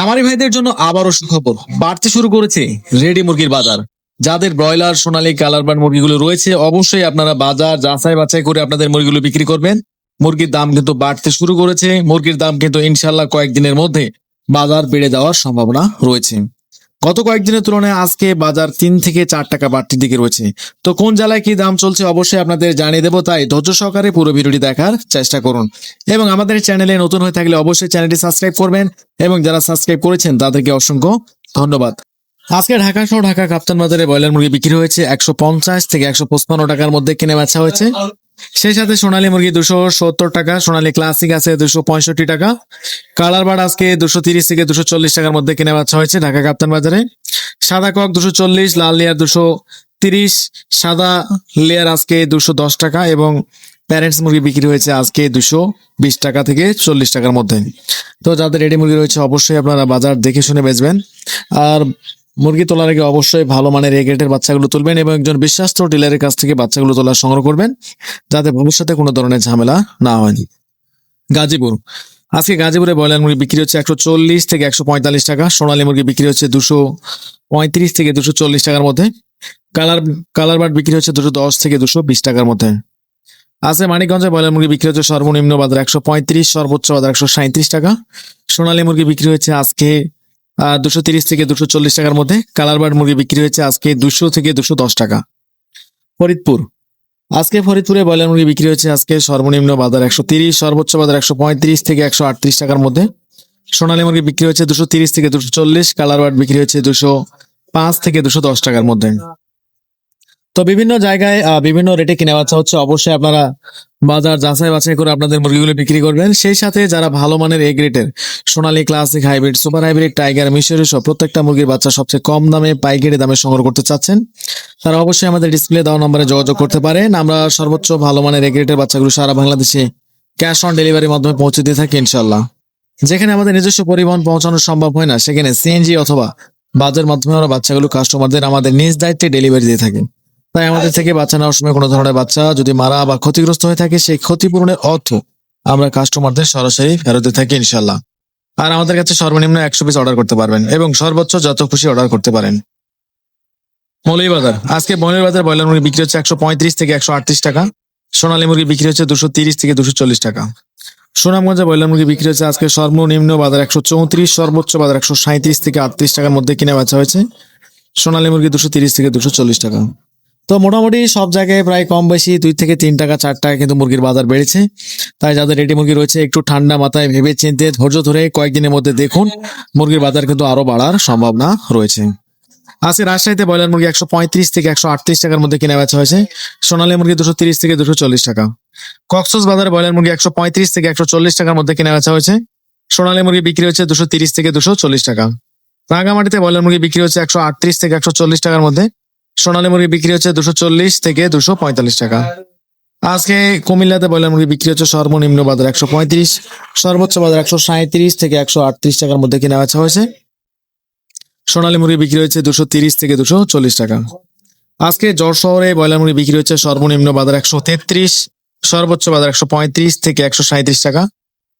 খামারি ভাইদের জন্য আবারও সুখবর। বাড়তে শুরু করেছে রেডি মুরগির বাজার। যাদের ব্রয়লার, সোনালী, কালার বার্ড মুরগিগুলো রয়েছে, অবশ্যই আপনারা বাজার যাচাই বাছাই করে আপনাদের মুরগিগুলো বিক্রি করবেন। মুরগির দাম কিন্তু বাড়তে শুরু করেছে। মুরগির দাম কিন্তু ইনশাল্লাহ কয়েকদিনের মধ্যে বাজার বেড়ে যাওয়ার সম্ভাবনা রয়েছে। গত কয়েকদিনের তুলনায় আজকে বাজার তিন থেকে চার টাকা বাড়তির দিকে রয়েছে। তো কোন জেলায় কি দাম চলছে অবশ্যই আপনাদের জানিয়ে দেবো, তাই ধৈর্য সহকারে পুরো ভিডিওটি দেখার চেষ্টা করুন। এবং আমাদের চ্যানেলে নতুন হয়ে থাকলে অবশ্যই চ্যানেলটি সাবস্ক্রাইব করবেন এবং যারা সাবস্ক্রাইব করেছেন, তাদেরকে অসংখ্য ধন্যবাদ। আজকে ঢাকা সহ ঢাকা কাপ্তান বাজারে ব্রয়লার মুরগি বিক্রি হয়েছে একশো পঞ্চাশ থেকে একশো টাকার মধ্যে কিনে বেচা হয়েছে। সেই সাথে সোনালী মুরগি দুশো সত্তর টাকা, সোনালী ক্লাসিক আছে দুশো পঁয়ষট্টি টাকা। কালার বার্ড আজকে দুশো তিরিশ থেকে দুশো চল্লিশ টাকার মধ্যে কিনে বাচ্চা হয়েছে ঢাকা কাপ্তান বাজারে। সাদা কক দুশো চল্লিশ, লাল লেয়ার দুশো তিরিশ, সাদা লেয়ার আজকে দুশো দশ টাকা এবং প্যারেন্টস মুরগি বিক্রি হয়েছে আজকে দুশো বিশ টাকা থেকে চল্লিশ টাকার মধ্যে। তো যাদের রেডি মুরগি রয়েছে অবশ্যই আপনারা বাজার দেখে শুনে বেচবেন। আর মুরগি তোলার আগে অবশ্যই ভালো মানের এ গ্রেডের বাচ্চাগুলো তুলবেন এবং একজন বিশ্বাস্ত ডিলারের কাছ থেকে বাচ্চাগুলো তোলা সংগ্রহ করবেন, যাতে ভবিষ্যতে কোনো ধরনের ঝামেলা না হয়। গাজীপুর। আজকে গাজীপুরে ব্রয়লার মুরগি বিক্রি হচ্ছে একশো চল্লিশ থেকে একশো পঁয়তাল্লিশ টাকা, সোনালী মুরগি বিক্রি হচ্ছে দুশো পঁয়ত্রিশ থেকে দুশো চল্লিশ টাকার মধ্যে, কালার কালার বাট বিক্রি হচ্ছে দুশো দশ থেকে দুশো বিশ টাকার মধ্যে। আজকে মানিকগঞ্জে ব্রয়লার মুরগি বিক্রি হচ্ছে সর্বনিম্ন বাজার একশো পঁয়ত্রিশ, সর্বোচ্চ বাজার একশো সাঁত্রিশ টাকা, সোনালী মুরগি বিক্রি হয়েছে আজকে দুশো তিরিশ থেকে দুশো চল্লিশ টাকার মধ্যে কালার বার্ড মুরগি বিক্রি হয়েছে আজকে দুশো থেকে দুশো দশ টাকা। ফরিদপুর। আজকে ফরিদপুরে ব্রয়লার মুরগি বিক্রি হয়েছে আজকে সর্বনিম্ন বাজার একশো তিরিশ, সর্বোচ্চ বাজার একশো পঁয়ত্রিশ থেকে একশো আটত্রিশ টাকার মধ্যে। সোনালী মুরগি বিক্রি হয়েছে দুশো তিরিশ থেকে দুশো চল্লিশ, কালার বার্ড বিক্রি হয়েছে দুশো পাঁচ থেকে দুশো দশ টাকার মধ্যে। তো বিভিন্ন জায়গায় বিভিন্ন রেটে কিনে বাচ্চা হচ্ছে। অবশ্যই আপনারা বাজার যাচাই বাছাই করে আপনাদের মুরগিগুলো বিক্রি করবেন। সেই সাথে যারা ভালো মানের এ গ্রেডের Sonali classic hybrid super hybrid tiger মিশরি সব প্রত্যেকটা মুরগির বাচ্চা সবচেয়ে কম দামে, পাইকারি দামে সংগ্রহ করতে চাচ্ছেন, তারা অবশ্যই আমাদের ডিসপ্লে দেওয়া নম্বরে যোগাযোগ করতে পারেন। আমরা সর্বোচ্চ ভালো মানের এ গ্রেডের বাচ্চাগুলো সারা বাংলাদেশে ক্যাশ অন ডেলিভারির মাধ্যমে পৌঁছে দিয়ে থাকি ইনশাল্লাহ যেখানে আমাদের নিজস্ব পরিবহন পৌঁছানো সম্ভব হয় না, সেখানে সিএনজি অথবা বাজার মাধ্যমে আমরা বাচ্চাগুলো কাস্টমারদের আমাদের নিজ দায়িত্বে ডেলিভারি দিয়ে থাকি। তাই আমাদের থেকে বাচ্চা নেওয়ার সময় কোনো ধরনের বাচ্চা যদি মারা বা ক্ষতিগ্রস্ত হয়ে থাকে সেই ক্ষতিপূরণের অর্থ আমরা কাস্টমারদের সরাসরি ফেরত দিয়ে থাকি ইনশাল্লাহ আর আমাদের কাছে সর্বনিম্ন একশো পিস অর্ডার করতে পারবেন এবং সর্বোচ্চ যত খুশি অর্ডার করতে পারেন। মৌলভীবাজার আজকে মৌলভীবাজার ব্রয়লার মুরগি বিক্রি হচ্ছে একশো পঁয়ত্রিশ থেকে একশো আটত্রিশ টাকা সোনালী মুরগি বিক্রি হচ্ছে দুশো তিরিশ থেকে দুশো চল্লিশ টাকা। সুনামগঞ্জে ব্রয়লার মুরগি বিক্রি হচ্ছে আজকে সর্বনিম্ন বাজার একশো চৌত্রিশ সর্বোচ্চ বাজার একশো সাঁত্রিশ থেকে আটত্রিশ টাকার মধ্যে কিনে বেচা হয়েছে। সোনালী মুরগি দুশো তিরিশ থেকে দুশো চল্লিশ টাকা। তো মোটামুটি সব জায়গায় প্রায় কম বেশি দুই থেকে তিন টাকা, চার টাকা কিন্তু মুরগির বাজার বেড়েছে। তাই যাদের রেডি মুরগি রয়েছে, একটু ঠান্ডা মাথায় ভেবে চিনতে ধৈর্য ধরে কয়েকদিনের মধ্যে দেখুন, মুরগির বাজার কিন্তু আরও বাড়ার সম্ভাবনা রয়েছে। আজকে রাজশাহীতে ব্রয়লার মুরগি একশো পঁয়ত্রিশ থেকে একশো আটত্রিশ টাকার মধ্যে কিনে বেচা হয়েছে। সোনালী মুরগি দুশো তিরিশ থেকে দুশো চল্লিশ টাকা। কক্সস বাজারে ব্রয়লার মুরগি একশো পঁয়ত্রিশ থেকে একশো চল্লিশ টাকার মধ্যে কিনে বেচা হয়েছে। সোনালী মুরগি বিক্রি হচ্ছে দুশো তিরিশ থেকে দুশো চল্লিশ টাকা। রাঙামাটিতে ব্রয়লার মুরগি বিক্রি হচ্ছে একশো আটত্রিশ থেকে একশো চল্লিশ টাকার মধ্যে। সোনালী মুরগি বিক্রি হচ্ছে দুশো চল্লিশ থেকে দুশো পঁয়তাল্লিশ টাকা। আজকে কুমিল্লাতে ব্রয়লার মুরগি বিক্রি হচ্ছে সর্বনিম্ন বাজার একশো পঁয়ত্রিশ, সর্বোচ্চ বাজার একশো সাঁত্রিশ থেকে একশো আটত্রিশ টাকার মধ্যে কেনা বেচা হয়েছে। সোনালী মুরগি বিক্রি হচ্ছে দুশো তিরিশ থেকে দুশো চল্লিশ টাকা। আজকে জট শহরে ব্রয়লার মুরগি বিক্রি হচ্ছে সর্বনিম্ন বাজার একশো তেত্রিশ, সর্বোচ্চ বাজার একশো পঁয়ত্রিশ থেকে একশো সাঁত্রিশ টাকা।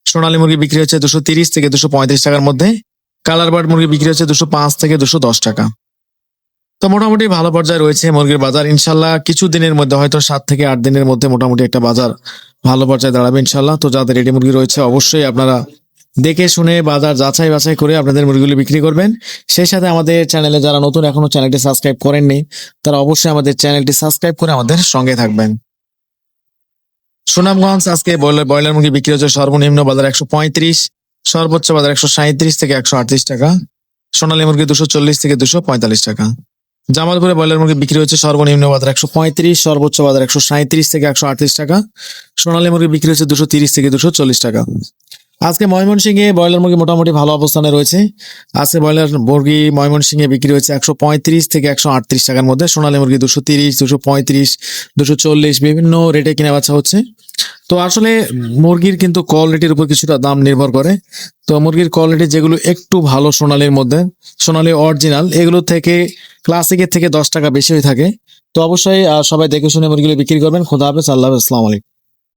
সোনালী মুরগি বিক্রি হচ্ছে দুশো তিরিশ থেকে দুশো পঁয়ত্রিশ টাকার মধ্যে। কালার বার্ড মুরগি বিক্রি হচ্ছে দুশো পাঁচ থেকে দুশো দশ টাকা। তো মোটামুটি ভালো পর্যায়ে রয়েছে মুরগির বাজার। ইনশাল্লাহ কিছু দিনের মধ্যে, হয়তো সাত থেকে আট দিনের মধ্যে মোটামুটি একটা বাজার ভালো পর্যায়ে দাঁড়াবে ইনশাল্লাহ তো যাদের রেডি মুরগি রয়েছে, অবশ্যই আপনারা দেখে শুনে বাজার যাচাই বাছাই করে আপনাদের মুরগিগুলি বিক্রি করবেন। সেই সাথে আমাদের চ্যানেলে যারা নতুন, এখনও চ্যানেলটি সাবস্ক্রাইব করেননি, তারা অবশ্যই আমাদের চ্যানেলটি সাবস্ক্রাইব করে আমাদের সঙ্গে থাকবেন। সুনামগঞ্জ আজকে ব্রয়লার মুরগি বিক্রি হচ্ছে সর্বনিম্ন বাজার একশো পঁয়ত্রিশ, সর্বোচ্চ বাজার একশো সাঁত্রিশ থেকে একশো আটত্রিশ টাকা, সোনালী মুরগি দুশো চল্লিশ থেকে দুশো পঁয়তাল্লিশ টাকা। জামালপুরে ব্রয়লার মুরগি বিক্রি হচ্ছে সর্বনিম্ন বাজার একশো পঁয়ত্রিশ, সর্বোচ্চ বাজার একশো সাঁত্রিশ থেকে একশো আটত্রিশ টাকা। সোনালী মুরগি বিক্রি হচ্ছে দুশো তিরিশ থেকে দুশো চল্লিশ টাকা। আজকে ময়মনসিংহে ব্রয়লার মুরগি মোটামুটি ভালো অবস্থানে রয়েছে। আজকে ব্রয়লার মুরগি ময়মনসিংহে বিক্রি হচ্ছে একশো পঁয়ত্রিশ থেকে একশো আটত্রিশ টাকার মধ্যে। সোনালী মুরগি দুশো তিরিশ, দুশো পঁয়ত্রিশ, দুশো চল্লিশ বিভিন্ন রেটে কিনে বাচ্চা হচ্ছে। তো আসলে মুরগির কিন্তু কোয়ালিটির উপর কিছুটা দাম নির্ভর করে। তো মুরগির কোয়ালিটি যেগুলো একটু ভালো সোনালির মধ্যে, সোনালি অরিজিনাল, এগুলো থেকে ক্লাসিকের থেকে দশ টাকা বেশি হয়ে থাকে। তো অবশ্যই সবাই দেখে শুনে মুরগিগুলো বিক্রি করবেন। খোদা হাফেজ, আল্লাহ আসসালামু আলাইকুম।